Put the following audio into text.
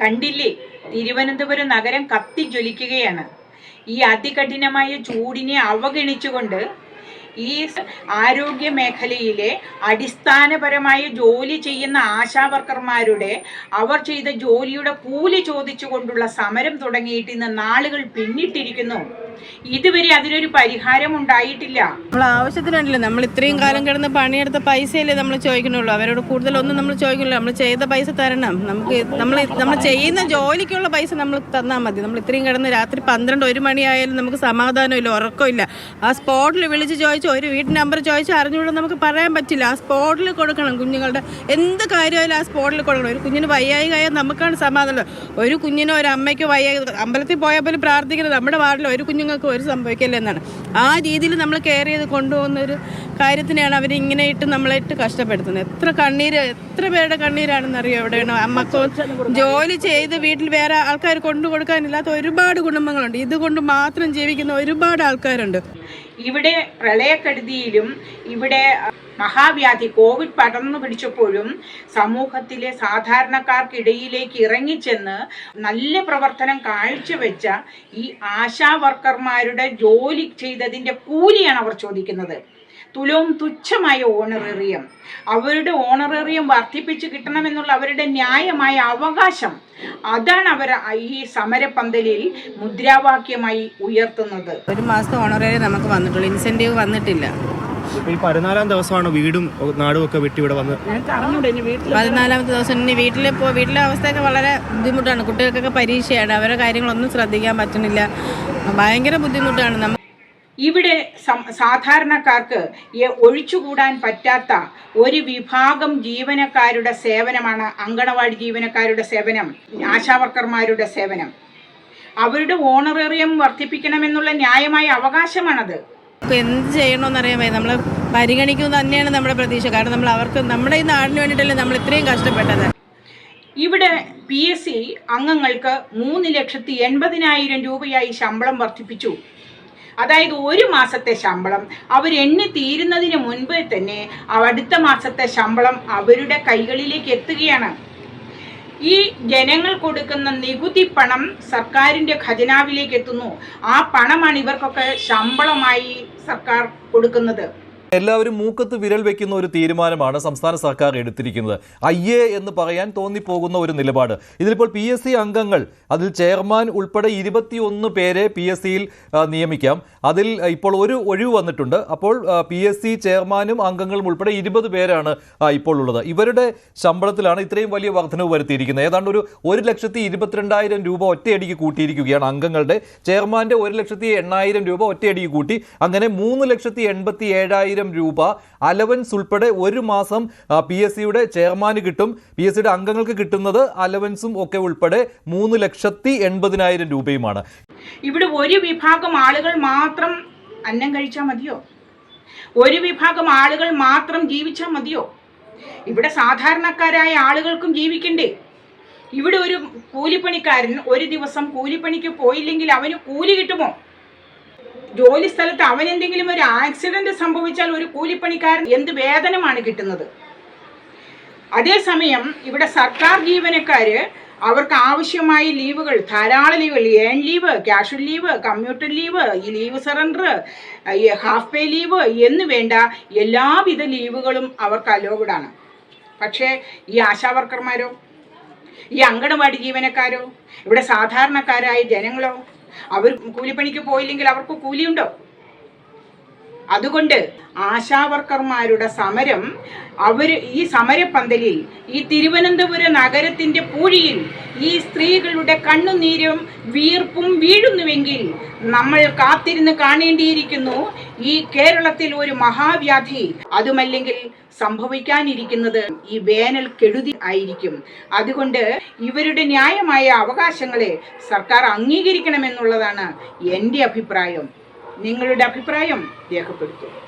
കണ്ടില്ലേ? തിരുവനന്തപുരം നഗരം കത്തി ജ്വലിക്കുകയാണ് ഈ അതികഠിനമായ ചൂടിനെ അവഗണിച്ചുകൊണ്ട് ഈ ആരോഗ്യ മേഖലയിലെ അടിസ്ഥാനപരമായ ജോലി ചെയ്യുന്ന ആശാവർക്കർമാരുടെ അവർ ചെയ്ത ജോലിയുടെ കൂലി ചോദിച്ചുകൊണ്ടുള്ള സമരം തുടങ്ങിയിട്ട് ഇന്ന് നാളുകൾ പിന്നിട്ടിരിക്കുന്നു. ഇതുവരെ അതിനൊരു പരിഹാരം ഉണ്ടായിട്ടില്ല. നമ്മൾ ആവശ്യത്തിനുണ്ടല്ലോ. നമ്മൾ ഇത്രയും കാലം കിടന്ന് പണിയെടുത്ത പൈസയല്ലേ നമ്മൾ ചോദിക്കണുള്ളൂ അവരോട് കൂടുതലൊന്നും നമ്മൾ ചോദിക്കണില്ല നമ്മൾ ചെയ്ത പൈസ തരണം. നമുക്ക് നമ്മൾ നമ്മൾ ചെയ്യുന്ന ജോലിക്കുള്ള പൈസ നമ്മൾ തന്നാൽ മതി. നമ്മൾ ഇത്രയും കിടന്ന് രാത്രി പന്ത്രണ്ട് ഒരു മണിയായാലും നമുക്ക് സമാധാനമില്ല ഉറക്കമില്ല. ആ സ്പോട്ടിൽ വിളിച്ച് ചോദിച്ചു ഒരു വീട്ട് നമ്പർ ചോദിച്ചോ അറിഞ്ഞുകൂടെ നമുക്ക് പറയാൻ പറ്റില്ല. ആ സ്പോട്ടിൽ കൊടുക്കണം കുഞ്ഞുങ്ങളുടെ. എന്ത് കാര്യമായാലും ആ സ്പോട്ടിൽ കൊടുക്കണം. ഒരു കുഞ്ഞിന് വയ്യായി കായാൽ നമുക്കാണ് സമാധാനം. ഒരു കുഞ്ഞിനോ ഒരു അമ്മയ്ക്കോ വയ്യായി അമ്പലത്തിൽ പോയാൽ പോലും പ്രാർത്ഥിക്കുന്നത് നമ്മുടെ വാർഡിൽ ഒരു കുഞ്ഞുങ്ങൾക്ക് ഒരു സംഭവിക്കില്ല എന്നാണ്. ആ രീതിയിൽ നമ്മൾ കെയർ ചെയ്ത് കൊണ്ടുപോകുന്ന ഒരു കാര്യത്തിനെയാണ് അവരിങ്ങനെ ഇട്ട് നമ്മളെ ഇട്ട് കഷ്ടപ്പെടുത്തുന്നത്. എത്ര കണ്ണീര് എത്ര പേരുടെ കണ്ണീരാണെന്ന് അറിയോ എവിടെയാണോ? അമ്മക്കോ ജോലി ചെയ്ത് വീട്ടിൽ വേറെ ആൾക്കാർ കൊണ്ടു കൊടുക്കാനില്ലാത്ത ഒരുപാട് കുടുംബങ്ങളുണ്ട്. ഇതുകൊണ്ട് മാത്രം ജീവിക്കുന്ന ഒരുപാട് ആൾക്കാരുണ്ട്. ഇവിടെ പ്രളയക്കെടുതിയിലും ഇവിടെ മഹാവ്യാധി കോവിഡ് പടർന്നു പിടിച്ചപ്പോഴും സമൂഹത്തിലെ സാധാരണക്കാർക്കിടയിലേക്ക് ഇറങ്ങിച്ചെന്ന് നല്ല പ്രവർത്തനം കാഴ്ചവെച്ച ഈ ആശാ വർക്കർമാരുടെ ജോലി ചെയ്തതിന്റെ കൂലിയാണ് അവർ ചോദിക്കുന്നത്. തുലവും തുച്ഛമായ ഓണറേറിയം. അവരുടെ ഓണറേറിയം വർദ്ധിപ്പിച്ച് കിട്ടണമെന്നുള്ള അവരുടെ ന്യായമായ അവകാശം അതാണ് അവർ ഈ സമരപന്തലിൽ മുദ്രാവാക്യമായി ഉയർത്തുന്നത്. ഒരു മാസത്തെ ഓണറേറിയം നമുക്ക് വന്നിട്ടുള്ളൂ. ഇൻസെന്റീവ് വന്നിട്ടില്ല. ഈ പതിനാലാം ദിവസമാണ് വീടും നാടും ഒക്കെ വിട്ട് ഇവിടെ വന്ന് പതിനാലാമത്തെ ദിവസം ഇനി വീട്ടിൽ പോ വീട്ടിലെ അവസ്ഥയൊക്കെ വളരെ ബുദ്ധിമുട്ടാണ്. കുട്ടികൾക്കൊക്കെ പരീക്ഷയാണ്. അവരുടെ കാര്യങ്ങളൊന്നും ശ്രദ്ധിക്കാൻ പറ്റുന്നില്ല ഭയങ്കര ബുദ്ധിമുട്ടാണ്. നമ്മൾ ഇവിടെ സാധാരണക്കാർക്ക് ഒഴിച്ചുകൂടാൻ പറ്റാത്ത ഒരു വിഭാഗം ജീവനക്കാരുടെ സേവനമാണ് അങ്കണവാടി ജീവനക്കാരുടെ സേവനം ആശാവർക്കർമാരുടെ സേവനം. അവരുടെ ഓണറേറിയം വർദ്ധിപ്പിക്കണമെന്നുള്ള ന്യായമായ അവകാശമാണത്. ഇപ്പൊ എന്ത് ചെയ്യണമെന്നറിയാൻ വയ്യ നമ്മൾ പരിഗണിക്കുന്നത് തന്നെയാണ് നമ്മുടെ പ്രതീക്ഷ. കാരണം നമ്മൾ അവർക്ക് നമ്മുടെ ഈ നാടിന് വേണ്ടിയിട്ടല്ലേ നമ്മൾ ഇത്രയും കഷ്ടപ്പെട്ടത്. ഇവിടെ പി എസ് സി അംഗങ്ങൾക്ക് മൂന്ന് ലക്ഷത്തി എൺപതിനായിരം രൂപയായി ശമ്പളം വർദ്ധിപ്പിച്ചു. അതായത് ഒരു മാസത്തെ ശമ്പളം അവർ എണ്ണി തീരുന്നതിന് മുൻപ് തന്നെ അടുത്ത മാസത്തെ ശമ്പളം അവരുടെ കൈകളിലേക്ക് എത്തുകയാണ്. ഈ ജനങ്ങൾ കൊടുക്കുന്ന നികുതി പണം സർക്കാരിന്റെ ഖജനാവിലേക്ക് എത്തുന്നു. ആ പണമാണ് ഇവർക്കൊക്കെ ശമ്പളമായി സർക്കാർ കൊടുക്കുന്നത്. എല്ലാവരും മൂക്കത്ത് വിരൽ വെക്കുന്ന ഒരു തീരുമാനമാണ് സംസ്ഥാന സർക്കാർ എടുത്തിരിക്കുന്നത്. അയ്യേ എന്ന് പറയാൻ തോന്നിപ്പോകുന്ന ഒരു നിലപാട്. ഇതിലിപ്പോൾ പി എസ് സി അംഗങ്ങൾ അതിൽ ചെയർമാൻ ഉൾപ്പെടെ ഇരുപത്തിയൊന്ന് പേരെ പി എസ് സിയിൽ നിയമിക്കാം. അതിൽ ഇപ്പോൾ ഒരു ഒഴിവ് വന്നിട്ടുണ്ട്. അപ്പോൾ പി എസ് സി ചെയർമാനും അംഗങ്ങളും ഉൾപ്പെടെ ഇരുപത് പേരാണ് ഇപ്പോൾ ഉള്ളത്. ഇവരുടെ ശമ്പളത്തിലാണ് ഇത്രയും വലിയ വർധനവ് വരുത്തിയിരിക്കുന്നത്. ഏതാണ്ട് ഒരു ഒരു ലക്ഷത്തി ഇരുപത്തിരണ്ടായിരം രൂപ ഒറ്റയടിക്ക് കൂട്ടിയിരിക്കുകയാണ് അംഗങ്ങളുടെ. ചെയർമാന്റെ ഒരു ലക്ഷത്തി എണ്ണായിരം രൂപ ഒറ്റയടിക്ക് കൂട്ടി. അങ്ങനെ മൂന്ന് ലക്ഷത്തി എൺപത്തി ഏഴായിരം രൂപ അലവൻസ് ഉൾപ്പെടെ ഒരു മാസം പി എസ് സിയുടെ ചെയർമാന് കിട്ടും. പി എസ് സിയുടെ അംഗങ്ങൾക്ക് കിട്ടുന്നത് അലവൻസും ഒക്കെ ഉൾപ്പെടെ മൂന്ന് ലക്ഷത്തി എൺപതിനായിരം രൂപയുമാണ്. ഇവിടെ ഒരു വിഭാഗം ആളുകൾ മാത്രം അന്നം കഴിച്ചാൽ മതിയോ? ഒരു വിഭാഗം ആളുകൾ മാത്രം ജീവിച്ചാൽ മതിയോ? ഇവിടെ സാധാരണക്കാരായ ആളുകൾക്കും ജീവിക്കണ്ടേ? ഇവിടെ ഒരു കൂലിപ്പണിക്കാരൻ ഒരു ദിവസം കൂലിപ്പണിക്ക് പോയില്ലെങ്കിൽ അവന് കൂലി കിട്ടുമോ? ജോലി സ്ഥലത്ത് അവൻ എന്തെങ്കിലും ഒരു ആക്സിഡന്റ് സംഭവിച്ചാൽ ഒരു കൂലിപ്പണിക്കാരൻ എന്ത് വേതനമാണ് കിട്ടുന്നത്? അതേസമയം ഇവിടെ സർക്കാർ ജീവനക്കാര് അവർക്ക് ആവശ്യമായ ലീവുകൾ ധാരാളം ലീവുകൾ earn leave casual leave commuter leave ഈ leave surrender half pay leave എന്ന് വേണ്ട എല്ലാവിധ ലീവുകളും അവർക്ക് അലോവഡാണ് പക്ഷേ ഈ ആശാവർക്കർമാരോ ഈ അങ്കണവാടി ജീവനക്കാരോ? ഇവിടെ സാധാരണക്കാരായ ജനങ്ങളോ? അവർ കൂലിപ്പണിക്ക് പോയില്ലെങ്കിൽ അവർക്ക് കൂലിയുണ്ടോ? അതുകൊണ്ട് ആശാവർക്കർമാരുടെ സമരം അവർ ഈ സമരപ്പന്തലിൽ ഈ തിരുവനന്തപുരം നഗരത്തിന്റെ പൂഴിയിൽ ഈ സ്ത്രീകളുടെ കണ്ണുനീരും വീർപ്പും വീഴുന്നുവെങ്കിൽ നമ്മൾ കാത്തിരുന്ന് കാണേണ്ടിയിരിക്കുന്നു ഈ കേരളത്തിൽ ഒരു മഹാവ്യാധി. അതുമല്ലെങ്കിൽ സംഭവിക്കാനിരിക്കുന്നത് ഈ വേനൽ കെടുതി ആയിരിക്കും. അതുകൊണ്ട് ഇവരുടെ ന്യായമായ അവകാശങ്ങളെ സർക്കാർ അംഗീകരിക്കണമെന്നുള്ളതാണ് എന്റെ അഭിപ്രായം. നിങ്ങളുടെ അഭിപ്രായം രേഖപ്പെടുത്തും.